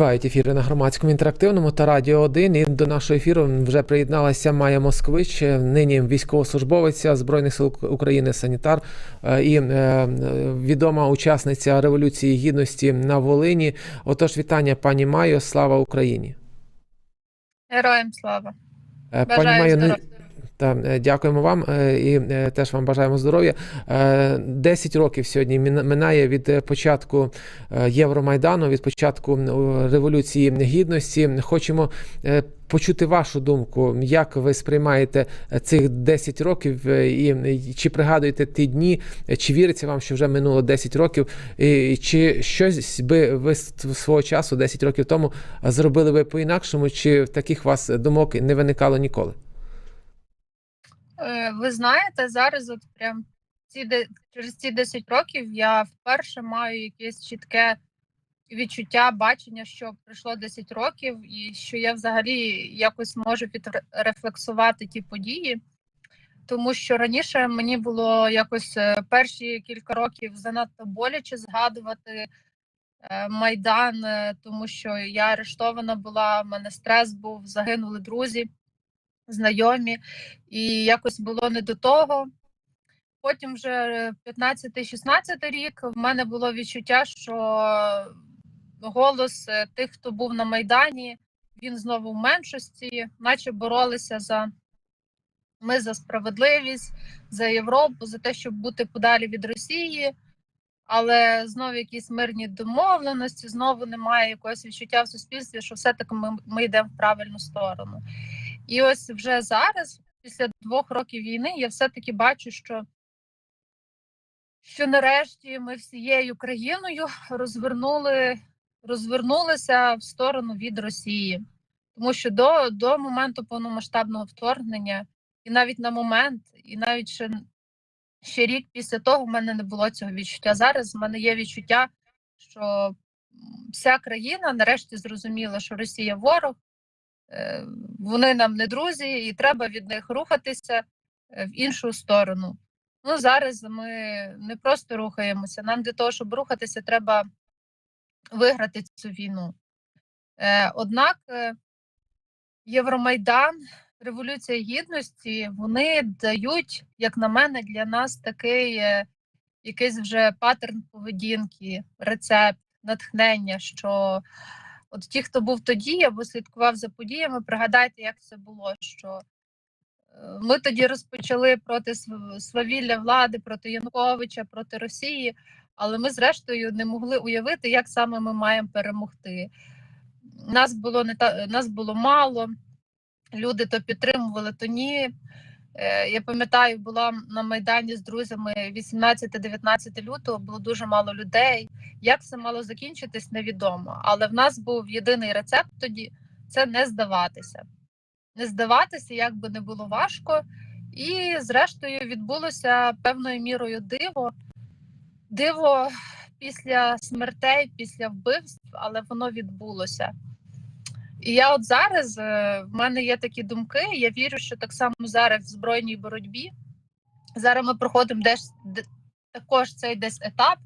Тривають ефіри на громадському інтерактивному та радіо 1. І до нашого ефіру вже приєдналася Майя Москвич, нині військовослужбовиця Збройних сил України, санітар е, і е, відома учасниця Революції Гідності на Волині. Отож, вітання, пані Майо, слава Україні. Героям слава. Е, Бажаю Майо, здоров'я. Та, е, дякуємо вам е, і е, теж вам бажаємо здоров'я. Е, 10 років сьогодні минає від початку Євромайдану, від початку Революції Гідності. Хочемо почути вашу думку, як ви сприймаєте цих 10 років, і чи пригадуєте ті дні, чи віриться вам, що вже минуло 10 років, і чи щось би ви свого часу, 10 років тому, зробили ви по-інакшому, чи таких вас думок не виникало ніколи? Е, Ви знаєте, зараз от прям ці через ці 10 років я вперше маю якесь чітке відчуття, бачення, що пройшло 10 років, і що я взагалі якось можу підрефлексувати ті події. Тому що раніше мені було якось е, перші кілька років занадто боляче згадувати е, Майдан, тому що я арештована була, в мене стрес був, загинули друзі, знайомі, і якось було не до того. Потім вже 15-16 рік в мене було відчуття, що голос е, тих, хто був на Майдані, він знову в меншості, наче боролися за ми за справедливість, за Європу, за те, щоб бути подалі від Росії. Але знову якісь мирні домовленості, знову немає якогось відчуття в суспільстві, що все-таки ми, ми йдемо в правильну сторону. І ось вже зараз, після двох років війни, я все-таки бачу, що, що нарешті ми всією країною розвернули, розвернулися в сторону від Росії. Тому що до, до моменту повномасштабного вторгнення, і навіть на момент, і навіть ще, ще рік після того в мене не було цього відчуття. Зараз в мене є відчуття, що вся країна нарешті зрозуміла, що Росія ворог, вони нам не друзі, і треба від них рухатися е, в іншу сторону. Ну зараз ми не просто рухаємося. Нам для того, щоб рухатися, треба виграти цю війну. Е, Однак е, Євромайдан, Революція Гідності, вони дають, як на мене, для нас такий е, якийсь вже паттерн поведінки, рецепт, натхнення. Що от ті, хто був тоді або слідкував за подіями, пригадайте, як це було. що е, ми тоді розпочали проти свавілля влади, проти Януковича, проти Росії, але ми, зрештою, не могли уявити, як саме ми маємо перемогти. Нас було не та нас було мало, люди то підтримували, то ні. Е, Я пам'ятаю, була на Майдані з друзями 18-19 лютого, було дуже мало людей. Як це мало закінчитись, невідомо. Але в нас був єдиний рецепт тоді це не здаватися. Не здаватися, як би не було важко. І, зрештою, відбулося певною мірою диво. Диво після смертей, після вбивств, але воно відбулося. І я от зараз е, в мене є такі думки. Я вірю, що так само зараз в збройній боротьбі. Зараз ми проходимо десь де- також цей десь етап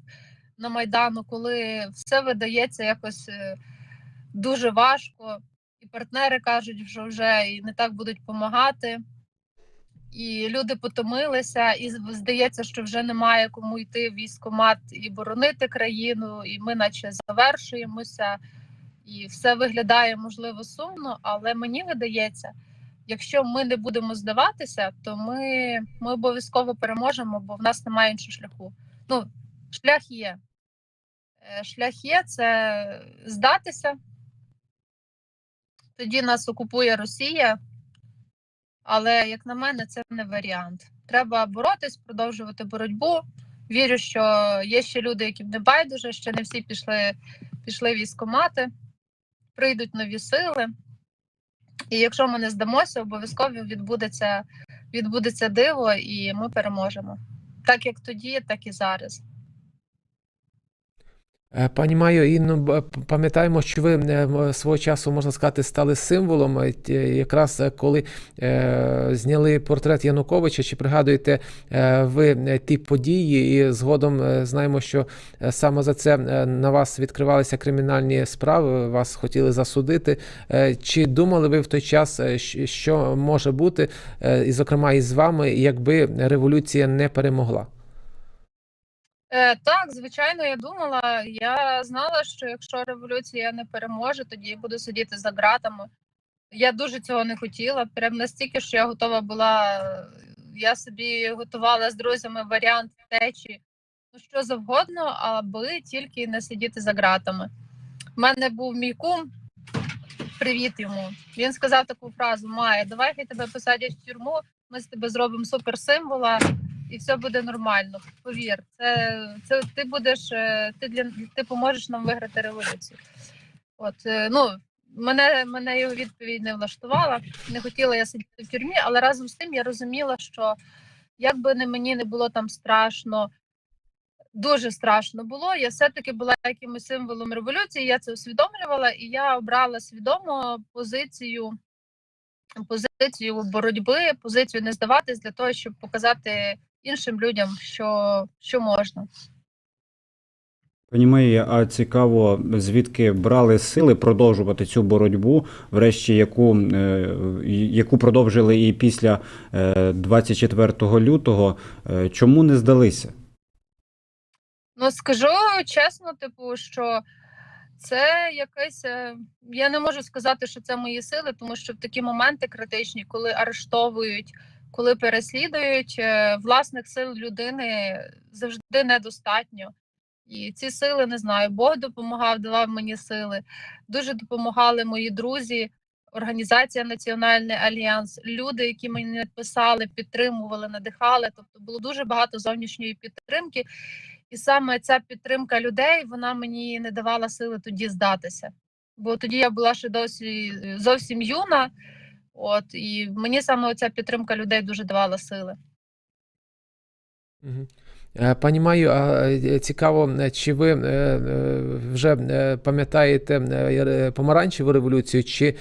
на Майдану, коли все видається якось е, дуже важко, і партнери кажуть, що вже і не так будуть допомагати. І люди потомилися, і здається, що вже немає кому йти в військкомат і боронити країну, і ми, наче, завершуємося і все виглядає можливо сумно, але мені видається, якщо ми не будемо здаватися, то ми, ми обов'язково переможемо, бо в нас немає іншого шляху. Ну, шлях є. Е, Шлях є це здатися. Тоді нас окупує Росія, але, як на мене, це не варіант. Треба боротись, продовжувати боротьбу. Вірю, що є ще люди, яким не байдуже, ще не всі пішли, пішли в військкомати прийдуть нові сили. І якщо ми не здамося, обов'язково відбудеться, відбудеться диво, і ми переможемо. Так як тоді, так і зараз. Е, Пані і ну, пам'ятаємо, що ви е, свого часу, можна сказати, стали символом, е, якраз коли зняли портрет Януковича. Чи пригадуєте ви ті події? І згодом знаємо, що саме за це на вас відкривалися кримінальні справи, вас хотіли засудити. Чи думали ви в той час, що може бути, і, зокрема, і з вами, якби революція не перемогла? Е, так, звичайно, я думала. Я знала, що якщо революція не переможе, тоді я буду сидіти за ґратами. Я дуже цього не хотіла. Прям настільки, що я готова була. Я собі готувала з друзями варіант втечі, ну що завгодно, аби тільки не сидіти за ґратами. У мене був мій кум. Привіт йому. Він сказав таку фразу: Майя, давай хай тебе посадять в тюрму, ми з тебе зробимо суперсимвола, і все буде нормально. Повір, це, це ти будеш, е, ти для ти поможеш нам виграти революцію. От е, ну мене, мене його відповідь не влаштувала. Не хотіла я сидіти в тюрмі, але разом з тим я розуміла, що як би не мені не було там страшно, дуже страшно було. Я все-таки була якимось символом революції. Я це усвідомлювала, і я обрала свідомо позицію. Позицію боротьби, позицію не здаватись для того, щоб показати іншим людям, що, що можна. Пані а цікаво, звідки брали сили продовжувати цю боротьбу, врешті яку, е, яку продовжили і після е, 24 лютого. Е, Чому не здалися? Ну скажу чесно, типу, що це якесь. е, Я не можу сказати, що це мої сили, тому що в такі моменти критичні, коли арештовують, коли переслідують, е, власних сил людини завжди недостатньо. І ці сили не знаю. Бог допомагав, давав мені сили. Дуже допомагали мої друзі, організація Національний альянс, люди, які мені писали, підтримували, надихали. Тобто було дуже багато зовнішньої підтримки. І саме ця підтримка людей вона мені не давала сили тоді здатися. Бо тоді я була ще досі е, зовсім юна. От і мені саме ця підтримка людей дуже давала сили. Е, Пані Маю, а е, цікаво, е, чи ви вже пам'ятаєте помаранчеву революцію, чи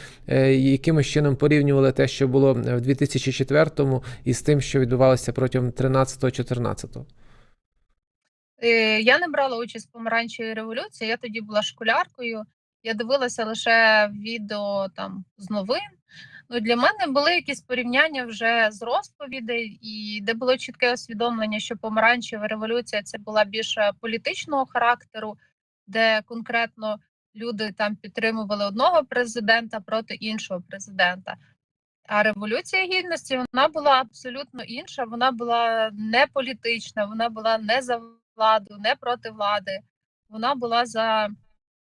якимось чином порівнювали те, що було в 2004-му, із тим, що відбувалося протягом 13-14? Е, Я не брала участь в помаранчевій революції. Я тоді була школяркою. Я дивилася лише відео там з новин. Ну для мене були якісь порівняння вже з розповідей, і де було чітке усвідомлення, що помаранчева революція це була більше політичного характеру, де конкретно люди там підтримували одного президента проти іншого президента. А революція гідності вона була абсолютно інша. Вона була не політична, вона була не за владу, не проти влади. Вона була за,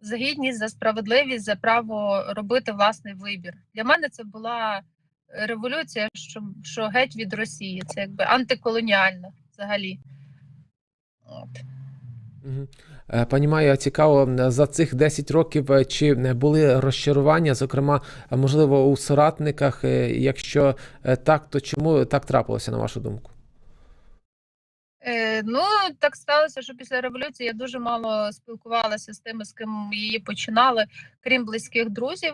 за гідність, за справедливість, за право робити власний вибір. Для мене це була революція, що, що геть від Росії. Це якби антиколоніальна взагалі. От. Е, Пані Майя, цікаво, за цих 10 років е, чи не були розчарування, зокрема, е, можливо, у соратниках? Е, Якщо е, так, то чому так трапилося, на вашу думку? Е, ну, так сталося, що після революції я дуже мало спілкувалася з тими, з ким її починали, крім близьких друзів.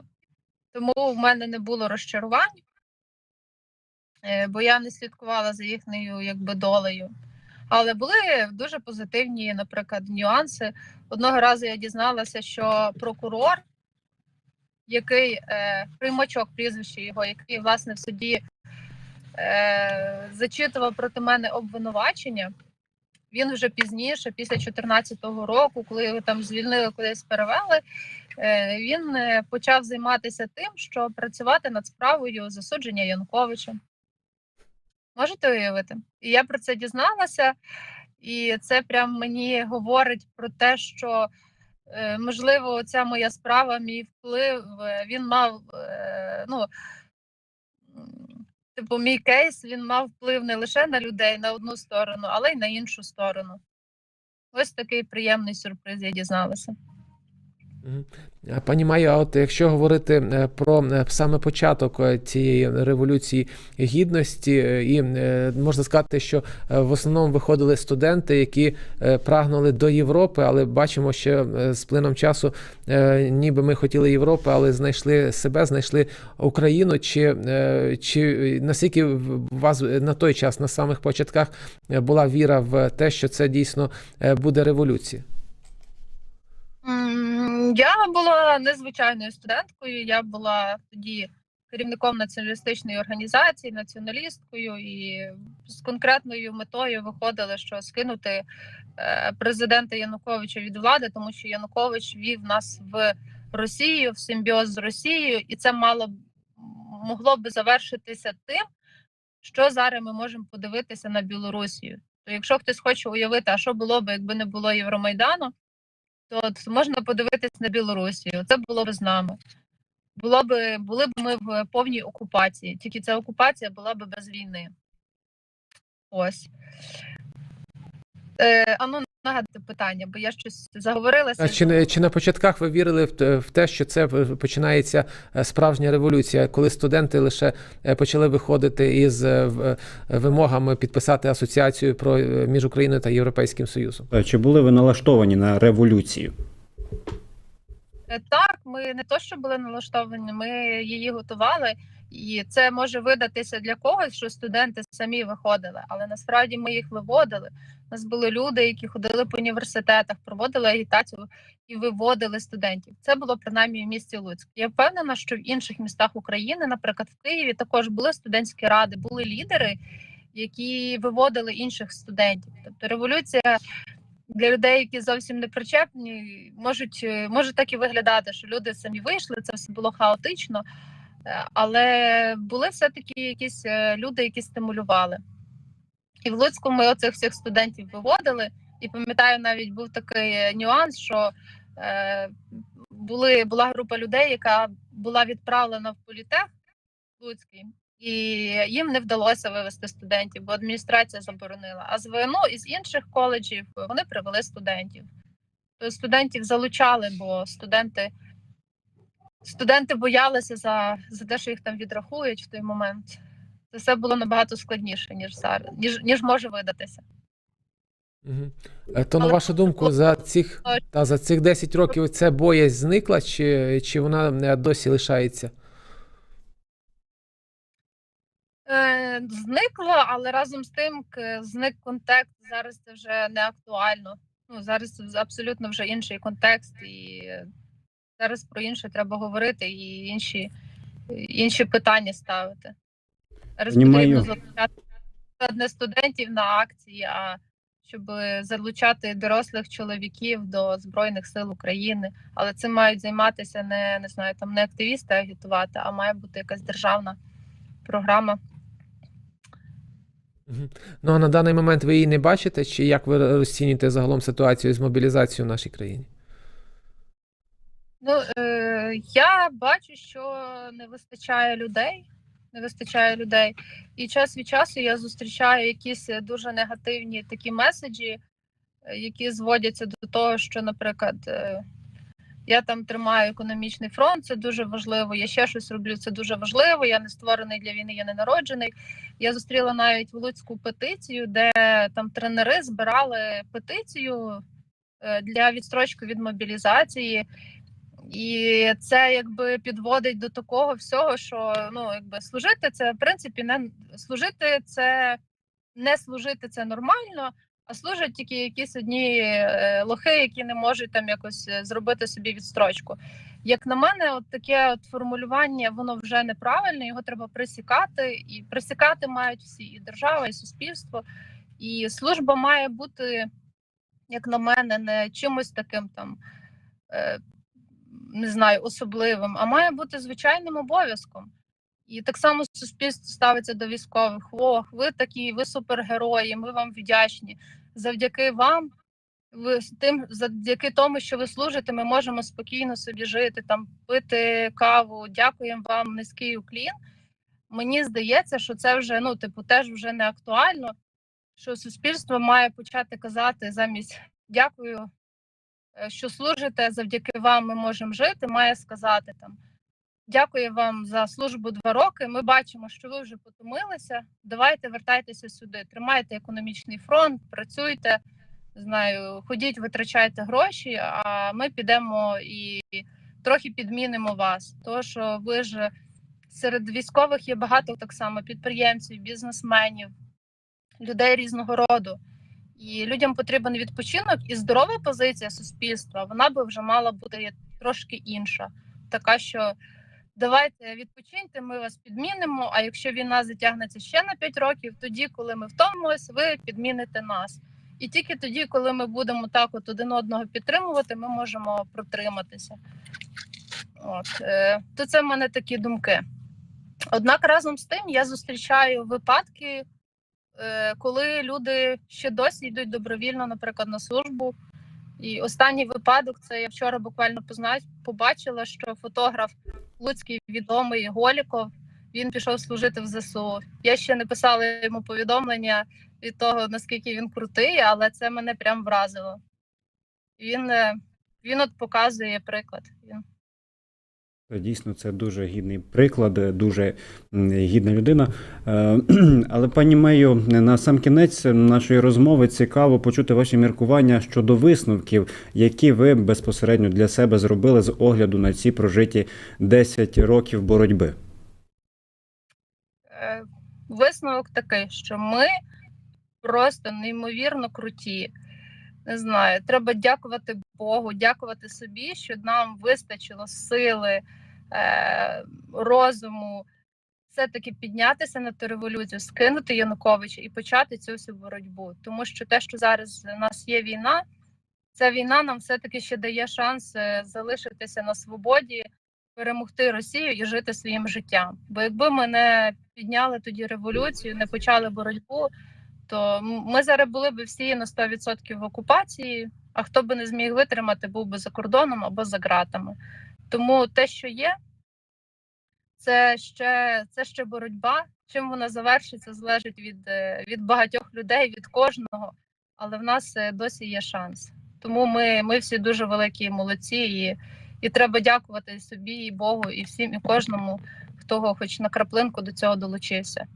Тому в мене не було розчарувань, е, бо я не слідкувала за їхньою якби долею. Але були дуже позитивні, наприклад, нюанси. Одного разу я дізналася, що прокурор, який е, приймачок прізвище його, який власне в суді е, зачитував проти мене обвинувачення. Він вже пізніше, після 2014 року, коли його там звільнили, кудись перевели, е, він е, почав займатися тим, що працювати над справою засудження Януковича. Можете уявити? І я про це дізналася, і це прям мені говорить про те, що е, можливо, ця моя справа, мій вплив, він мав ну. Типу, мій кейс він мав вплив не лише на людей на одну сторону, але й на іншу сторону. Ось такий приємний сюрприз я дізналася. А, Пані Майо, а от якщо говорити е, про е, саме початок е, цієї революції гідності, е, і е, можна сказати, що е, в основному виходили студенти, які е, прагнули до Європи, але бачимо, що е, з плином часу е, ніби ми хотіли Європи, але знайшли себе, знайшли Україну. Чи, е, чи наскільки у вас на той час, на самих початках, е, була віра в те, що це дійсно е, буде революція? Я була незвичайною студенткою. Я була тоді керівником націоналістичної організації, націоналісткою, і з конкретною метою виходили, що скинути е, президента Януковича від влади, тому що Янукович вів нас в Росію, в симбіоз з Росією, і це мало могло би завершитися тим, що зараз ми можемо подивитися на Білорусію. То якщо хтось хоче уявити, а що було б, якби не було Євромайдану, то можна подивитись на Білорусію. Це було б з нами. Було б, були б ми в повній окупації, тільки ця окупація була б без війни. Ось. Е, а ну нагадайте питання, бо я щось заговорилася. А чи, чи на початках ви вірили в, те- в те, що це починається е, справжня революція, коли студенти лише е, почали виходити із е, вимогами підписати асоціацію про між Україною та Європейським Союзом? Чи були ви налаштовані на революцію? Так, ми не то, що були налаштовані, ми її готували, і це може видатися для когось, що студенти самі виходили, але насправді ми їх виводили. У нас були люди, які ходили по університетах, проводили агітацію і виводили студентів. Це було принаймні в місті Луцьк. Я впевнена, що в інших містах України, наприклад, в Києві, також були студентські ради, були лідери, які виводили інших студентів. Тобто революція для людей, які зовсім не причепні, можуть е, може так і виглядати, що люди самі вийшли, це все було хаотично, але були все-таки якісь е, люди, які стимулювали. І в Луцьку ми оцих всіх студентів виводили. І пам'ятаю, навіть був такий е, нюанс, що е, були, була група людей, яка була відправлена в політех Луцький, і їм не вдалося вивести студентів, бо адміністрація заборонила. А з ВНУ і з інших коледжів вони привели студентів. Тобто студентів залучали, бо студенти, студенти боялися за, за те, що їх там відрахують в той момент. Це все було набагато складніше, ніж зараз, ніж, ніж може видатися. Е, То на вашу думку, за цих та за цих 10 років ця боязнь зникла, чи, чи вона е, досі лишається? Е, зникла, але разом з тим зник контекст. Зараз це вже не актуально. Ну зараз це абсолютно вже інший контекст, і зараз про інше треба говорити і інші, інші питання ставити. Зараз потрібно залучати не студентів на акції, а щоб залучати дорослих чоловіків до збройних сил України. Але цим мають займатися не, не знаю, там не активісти агітувати, а має бути якась державна програма. Ну а на даний момент ви її не бачите, чи як ви розцінюєте загалом ситуацію з мобілізацією в нашій країні? Ну, е, я бачу, що не вистачає людей. Не вистачає людей. І час від часу я зустрічаю якісь дуже негативні такі меседжі, е, які зводяться до того, що, наприклад, е, я там тримаю економічний фронт, це дуже важливо. Я ще щось роблю, це дуже важливо. Я не створений для війни, я не народжений. Я зустріла навіть Луцьку петицію, де там тренери збирали петицію е, для відстрочки від мобілізації. І це якби підводить до такого всього, що ну якби служити це в принципі не служити це не служити це нормально, а служать тільки якісь одні е, лохи, які не можуть там якось е, зробити собі відстрочку. Як на мене, от таке от формулювання воно вже неправильне, його треба присікати, і присікати мають всі і держава, і суспільство. І служба має бути, як на мене, не чимось таким там. Не знаю, особливим, а має бути звичайним обов'язком. І так само суспільство ставиться до військових. Ох, ви такі, ви супергерої, ми вам вдячні. Завдяки вам, ви тим, завдяки тому, що ви служите, ми можемо спокійно собі жити, там пити каву. Дякуємо вам, низький уклін. Мені здається, що це вже ну, типу, теж вже не актуально. Що суспільство має почати казати замість дякую що служите, завдяки вам ми можемо жити, має сказати там. Дякую вам за службу два роки. Ми бачимо, що ви вже потомилися. Давайте вертайтеся сюди. Тримайте економічний фронт, працюйте, знаю, ходіть, витрачайте гроші, а ми підемо і трохи підмінимо вас. Тому що ви ж серед військових є багато так само підприємців, бізнесменів, людей різного роду. І людям потрібен відпочинок і здорова позиція суспільства. Вона би вже мала бути трошки інша. Така, що давайте відпочиньте, ми вас підмінимо. А якщо війна затягнеться ще на 5 років, тоді, коли ми втомимось, ви підміните нас. І тільки тоді, коли ми будемо так от один одного підтримувати, ми можемо протриматися. От е, то це в мене такі думки. Однак разом з тим я зустрічаю випадки, коли люди ще досі йдуть добровільно, наприклад, на службу. І останній випадок це я вчора буквально позна... побачила, що фотограф Луцький відомий Голіков він пішов служити в ЗСУ. Я ще не писала йому повідомлення від того, наскільки він крутий, але це мене прям вразило. Він, е, він от показує приклад. Він Дійсно, це дуже гідний приклад, дуже гідна людина. Е, Але пані Мею, на сам кінець нашої розмови цікаво почути ваші міркування щодо висновків, які ви безпосередньо для себе зробили з огляду на ці прожиті 10 років боротьби. Е, висновок такий, що ми просто неймовірно круті. Не знаю, треба дякувати Богу, дякувати собі, що нам вистачило сили, е, розуму все-таки піднятися на ту революцію, скинути Януковича і почати цю всю боротьбу. Тому що те, що зараз у нас є війна, ця війна нам все-таки ще дає шанс е, залишитися на свободі, перемогти Росію і жити своїм життям. Бо якби ми не підняли тоді революцію, не почали боротьбу, то ми зараз були б всі на 100% в окупації. А хто би не зміг витримати, був би за кордоном або за ґратами. Тому те, що є, це ще, це ще боротьба. Чим вона завершиться, залежить від, е, від багатьох людей, від кожного. Але в нас е, досі є шанс. Тому ми, ми всі дуже великі молодці, і, і треба дякувати собі, і Богу, і всім, і кожному, хто хоч на краплинку до цього долучився.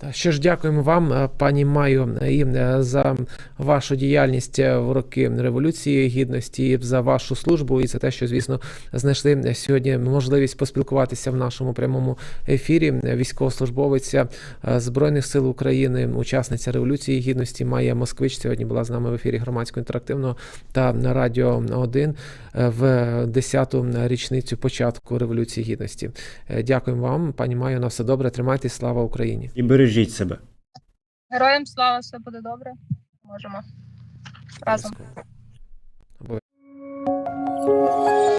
Та що ж дякуємо вам, е, пані Маю, і е, за вашу діяльність е, в роки революції гідності, за вашу службу і за те, що звісно знайшли сьогодні можливість поспілкуватися в нашому прямому ефірі. Військовослужбовиця е, збройних сил України, учасниця революції гідності Майя Москвич сьогодні була з нами в ефірі громадського інтерактивного та на радіо 1 е, в 10-ту річницю початку революції гідності. Е, Дякуємо вам, пані Майо. На все добре. Тримайтесь. Слава Україні. І бережіть себе. Героям слава, все буде добре. Можемо разом. Обов'язково.